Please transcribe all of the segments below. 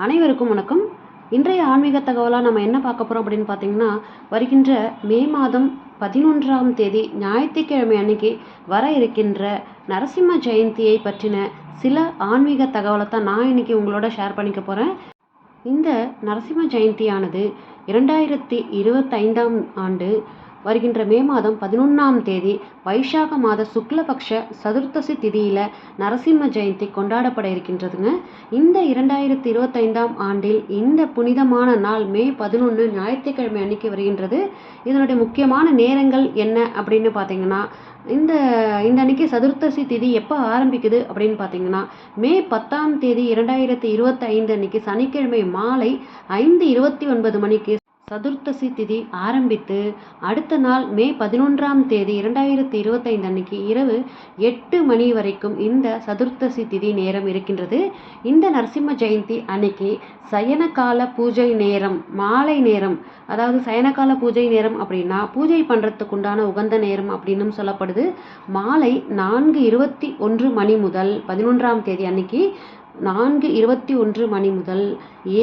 அனைவருக்கும் வணக்கம். இன்றைய ஆன்மீக தகவலாக நம்ம என்ன பார்க்க போகிறோம் அப்படின்னு பார்த்தீங்கன்னா வருகின்ற மே மாதம் பதினொன்றாம் தேதி ஞாயிற்றுக்கிழமை அன்னைக்கு வர இருக்கின்ற நரசிம்ம ஜெயந்தியை பற்றின சில ஆன்மீக தகவலை தான் நான் இன்னைக்கு உங்களோட ஷேர் பண்ணிக்க போகிறேன் இந்த நரசிம்ம ஜெயந்தியானது இரண்டாயிரத்தி இருபத்தைந்தாம் ஆண்டு வருகின்ற மே மாதம் பதினொன்றாம் தேதி வைசாக மாத சுக்லபக்ஷ சதுர்த்தசி திதியில் நரசிம்ம ஜெயந்தி கொண்டாடப்பட இருக்கின்றதுங்க. இந்த இரண்டாயிரத்தி இருபத்தைந்தாம் ஆண்டில் இந்த புனிதமான நாள் மே பதினொன்று ஞாயிற்றுக்கிழமை அன்னைக்கு வருகின்றது. இதனுடைய முக்கியமான நேரங்கள் என்ன அப்படின்னு பார்த்தீங்கன்னா இந்த இந்த அன்னைக்கு சதுர்த்தசி திதி எப்போ ஆரம்பிக்குது அப்படின்னு பார்த்தீங்கன்னா மே பத்தாம் தேதி இரண்டாயிரத்தி இருபத்தைந்து அன்னைக்கு சனிக்கிழமை மாலை ஐந்து இருபத்தி ஒன்பது மணிக்கு சதுர்த்தசி திதி ஆரம்பித்து அடுத்த நாள் மே பதினொன்றாம் தேதி இரண்டாயிரத்தி இருபத்தைந்து அன்னைக்கு இரவு எட்டு மணி வரைக்கும் இந்த சதுர்த்தசி திதி நேரம் இருக்கின்றது. இந்த நரசிம்ம ஜெயந்தி அன்னைக்கு சயனகால பூஜை நேரம் மாலை நேரம் அதாவது சயனகால பூஜை நேரம் அப்படின்னா பூஜை பண்ணுறதுக்கு உண்டான உகந்த நேரம் அப்படின்னும் சொல்லப்படுது. மாலை நான்கு இருபத்தி ஒன்று மணி முதல் பதினொன்றாம் தேதி அன்னைக்கு நான்கு இருபத்தி ஒன்று மணி முதல்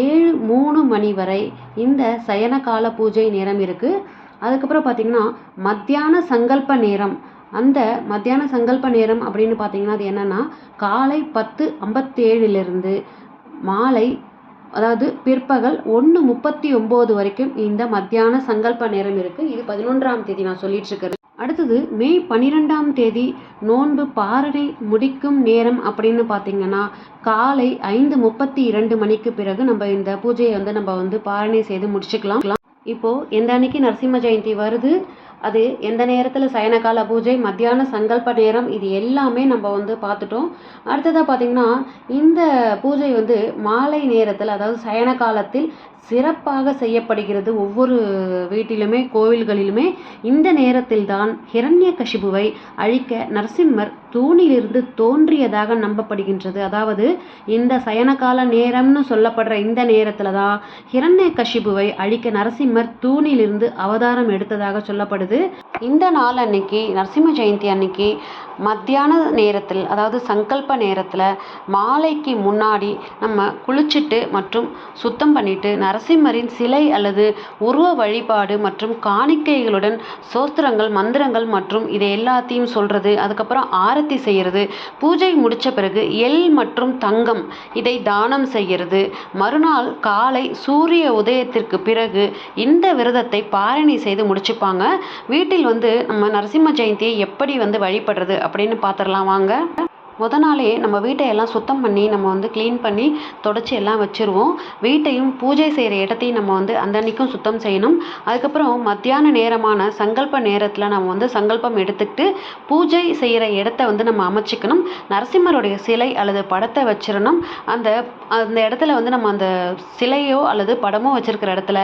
ஏழு மூணு மணி வரை இந்த சயனகால பூஜை நேரம் இருக்குது அதுக்கப்புறம் பார்த்திங்கன்னா மத்தியான சங்கல்ப நேரம். அந்த மத்தியான சங்கல்ப நேரம் அப்படின்னு பார்த்தீங்கன்னா அது என்னென்னா காலை பத்து ஐம்பத்தேழுலேருந்து மாலை அதாவது பிற்பகல் ஒன்று முப்பத்தி ஒம்பது வரைக்கும் இந்த மத்தியான சங்கல்ப நேரம் இருக்குது இது பதினொன்றாம் தேதி நான் சொல்லிட்டு இருக்கிறது. அடுத்தது மே பன்னிரெண்டாம் தேதி நோன்பு பாரடை முடிக்கும் நேரம் அப்படின்னு பார்த்தீங்கன்னா காலை ஐந்து முப்பத்தி இரண்டு மணிக்கு பிறகு நம்ம இந்த பூஜையை வந்து நம்ம வந்து பாரணை செய்து முடிச்சுக்கலாம். இப்போ எந்த அன்னைக்கு நரசிம்ம ஜெயந்தி வருது? அது எந்த நேரத்தில் சயனகால பூஜை மத்தியான சங்கல்ப நேரம் இது எல்லாமே நம்ம வந்து பார்த்துட்டோம். அடுத்ததாக பார்த்திங்கன்னா இந்த பூஜை வந்து மாலை நேரத்தில் அதாவது சயன காலத்தில் சிறப்பாக செய்யப்படுகிறது ஒவ்வொரு வீட்டிலுமே கோவில்களிலுமே. இந்த நேரத்தில் தான் ஹிரண்ய கசிபுவை அழிக்க நரசிம்மர் தூணிலிருந்து தோன்றியதாக நம்பப்படுகின்றது. அதாவது இந்த சயனகால நேரம்னு சொல்லப்படுற இந்த நேரத்தில் தான் ஹிரண்ய கஷிபுவை அழிக்க நரசிம்மர் தூணிலிருந்து அவதாரம் எடுத்ததாக சொல்லப்படுது. இந்த நாள் அன்னைக்கு நரசிம்ம ஜெயந்தி அன்னைக்கு மத்தியான நேரத்தில் அதாவது சங்கல்ப நேரத்தில் மாலைக்கு முன்னாடி நம்ம குளிச்சுட்டு மற்றும் சுத்தம் பண்ணிட்டு நரசிம்மரின் சிலை அல்லது உருவ வழிபாடு மற்றும் காணிக்கைகளுடன் சோஸ்திரங்கள் மந்திரங்கள் மற்றும் இதை எல்லாத்தையும் சொல்கிறது அதுக்கப்புறம் ஆரத்தி செய்கிறது பூஜை முடித்த பிறகு எள் மற்றும் தங்கம் இதை தானம் செய்கிறது மறுநாள் காலை சூரிய உதயத்திற்கு பிறகு இந்த விரதத்தை பாரணி செய்து முடிச்சுப்பாங்க. வீட்டில் வந்து நம்ம நரசிம்ம ஜெயந்தியை எப்படி வந்து வழிபடுறது அப்படின்னு பார்த்துடலாம் வாங்க. முத நாளே நம்ம வீட்டை எல்லாம் சுத்தம் பண்ணி நம்ம வந்து க்ளீன் பண்ணி தொடச்சி எல்லாம் வச்சுருவோம். வீட்டையும் பூஜை செய்கிற இடத்தையும் நம்ம வந்து அந்தன்னைக்கும் சுத்தம் செய்யணும். அதுக்கப்புறம் மத்தியான நேரமான சங்கல்ப நேரத்தில் நம்ம வந்து சங்கல்பம் எடுத்துக்கிட்டு பூஜை செய்கிற இடத்த வந்து நம்ம அமைச்சிக்கணும். நரசிம்மருடைய சிலை அல்லது படத்தை வச்சிடணும் அந்த அந்த இடத்துல வந்து நம்ம அந்த சிலையோ அல்லது படமோ வச்சுருக்கிற இடத்துல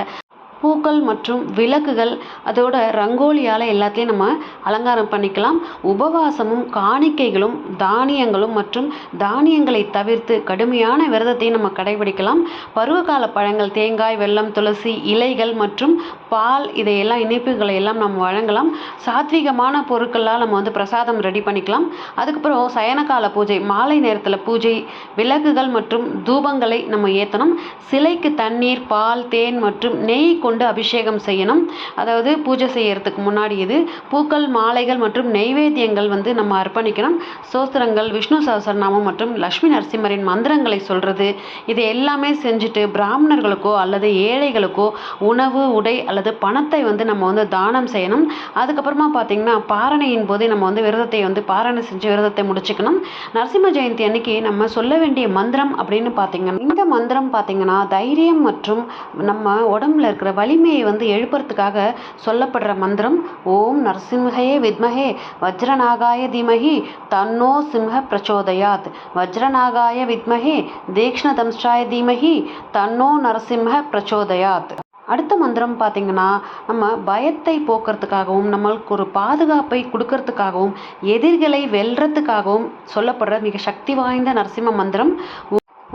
பூக்கள் மற்றும் விளக்குகள் அதோட ரங்கோலியால் எல்லாத்தையும் நம்ம அலங்காரம் பண்ணிக்கலாம். உபவாசமும் காணிக்கைகளும் தானியங்களும் மற்றும் தானியங்களை தவிர்த்து கடுமையான விரதத்தையும் நம்ம கடைபிடிக்கலாம். பருவகால பழங்கள் தேங்காய் வெல்லம் துளசி இலைகள் மற்றும் பால் இதையெல்லாம் இனிப்புகளை எல்லாம் நம்ம வழங்கலாம். சாத்விகமான பொருட்களால் நம்ம வந்து பிரசாதம் ரெடி பண்ணிக்கலாம். அதுக்கப்புறம் சயனகால பூஜை மாலை நேரத்தில் பூஜை விளக்குகள் மற்றும் தூபங்களை நம்ம ஏற்றணும் சிலைக்கு தண்ணீர் பால் தேன் மற்றும் நெய் கொண்டு கொண்டு அபிஷேகம் செய்யணும். அதாவது பூஜை செய்யறதுக்கு முன்னாடி இது பூக்கள் மாலைகள் மற்றும் நெய்வேத்தியங்கள் வந்து நம்ம அர்ப்பணிக்கணும். சோஸ்திரங்கள் விஷ்ணு சகசரநாமம் மற்றும் லக்ஷ்மி நரசிம்மரின் மந்திரங்களை சொல்கிறது இது எல்லாமே செஞ்சுட்டு பிராமணர்களுக்கோ அல்லது ஏழைகளுக்கோ உணவு உடை அல்லது பணத்தை வந்து நம்ம வந்து தானம் செய்யணும். அதுக்கப்புறமா பார்த்தீங்கன்னா பாரணையின் போதே நம்ம வந்து விரதத்தை வந்து பாரணை செஞ்சு விரதத்தை முடிச்சுக்கணும். நரசிம்ம ஜெயந்தி அன்னைக்கு நம்ம சொல்ல வேண்டிய மந்திரம் அப்படின்னு பார்த்தீங்கன்னா இந்த மந்திரம் பார்த்தீங்கன்னா தைரியம் மற்றும் நம்ம உடம்புல இருக்கிற வலிமையை வந்து எழுப்புறதுக்காக சொல்லப்படுற மந்திரம் ஓம் நரசிம்ஹயே வித்மஹே வஜ்ரநாகாய தீமஹி தன்னோ சிம்ஹ பிரச்சோதயாத் வஜ்ரநாகாய வித்மஹே தீக்ஷ்ணதம்ஷாய தீமஹி தன்னோ நரசிம்ஹ பிரச்சோதயாத். அடுத்த மந்திரம் பார்த்தீங்கன்னா நம்ம பயத்தை போக்குறதுக்காகவும் நம்மளுக்கு ஒரு பாதுகாப்பை கொடுக்கறதுக்காகவும் எதிரிகளை வெல்றதுக்காகவும் சொல்லப்படுற மிக சக்தி வாய்ந்த நரசிம்ம மந்திரம்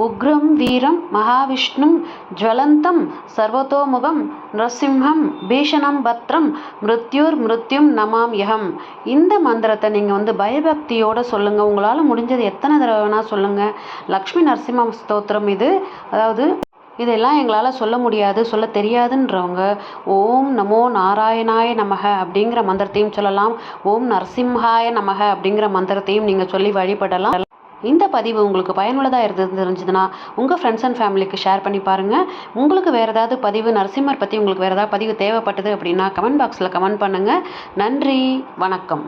உக்ரம் வீரம் மகாவிஷ்ணும் ஜுவலந்தம் சர்வதோமுகம் நரசிம்ஹம் பீஷணம் பத்ரம் மிருத்யுர் மிருத்யும் நமாம்யகம் இந்த மந்திரத்தை நீங்கள் வந்து பயபக்தியோடு சொல்லுங்கள் உங்களால் முடிஞ்சது எத்தனை தடவை வேணால் சொல்லுங்கள் லக்ஷ்மி நரசிம்ம ஸ்தோத்திரம் இது. அதாவது இதெல்லாம் எங்களால் சொல்ல முடியாது சொல்ல தெரியாதுன்றவங்க. ஓம் நமோ நாராயணாய நமக அப்படிங்கிற மந்திரத்தையும் சொல்லலாம். ஓம் நரசிம்ஹாய நமக அப்படிங்கிற மந்திரத்தையும் நீங்கள் சொல்லி வழிபடலாம். இந்த பதிவு உங்களுக்கு பயனுள்ளதாக இருந்து தெரிஞ்சதுன்னா உங்கள் ஃப்ரெண்ட்ஸ் அண்ட் ஃபேமிலிக்கு ஷேர் பண்ணி பாருங்கள் உங்களுக்கு வேறு ஏதாவது பதிவு நரசிம்மர் பற்றி உங்களுக்கு வேறு ஏதாவது பதிவு தேவைப்பட்டது அப்படின்னா கமெண்ட் பாக்ஸில் கமெண்ட் பண்ணுங்கள் நன்றி வணக்கம்.